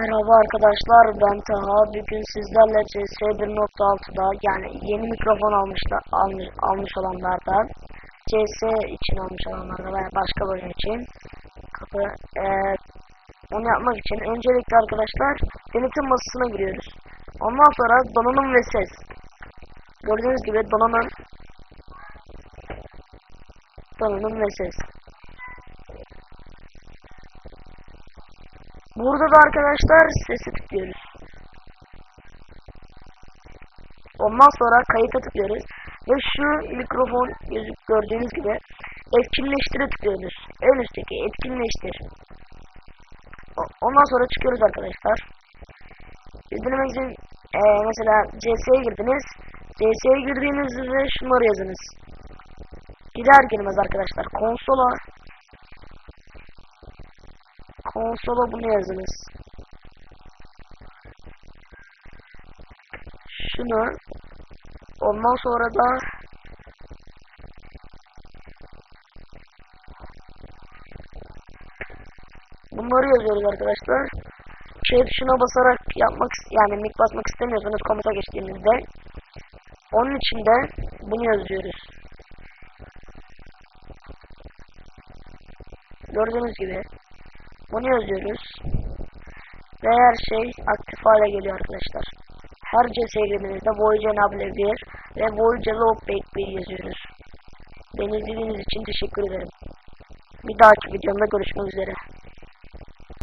Merhaba arkadaşlar ben Taha. Bugün sizlerle CS 1.6'da yani yeni mikrofon almışlar almış, almış olanlardan CS için almış olanlarda veya başka bölüm için kapı eee, onu yapmak için öncelikle arkadaşlar denetim masasına giriyoruz. Ondan sonra donanım ve ses. Gördüğünüz gibi donanım donanım ve ses. Burada da arkadaşlar sesi tıklıyoruz. Ondan sonra kayıta tıklıyoruz. Ve şu mikrofon gözük gördüğünüz gibi etkinleştire tıklıyoruz. En üstteki etkinleştir. Ondan sonra çıkıyoruz arkadaşlar. Bildirmek için eee, mesela CS'ye girdiniz. CS'ye girdiğinizde şunları yazınız. Girer girmez arkadaşlar konsola konsola bunu yazınız. Şunu ondan sonra da bunları yazıyoruz arkadaşlar. Şey tuşuna basarak yapmak yani mik basmak istemiyorsanız komuta geçtiğimizde onun için de bunu yazıyoruz. Gördüğünüz gibi bunu yazıyoruz. Ve her şey aktif hale geliyor arkadaşlar. Her CSG'mizde Voyager Enable 1 ve Voyager Loopback 1 yazıyoruz. Beni izlediğiniz için teşekkür ederim. Bir dahaki videomda görüşmek üzere.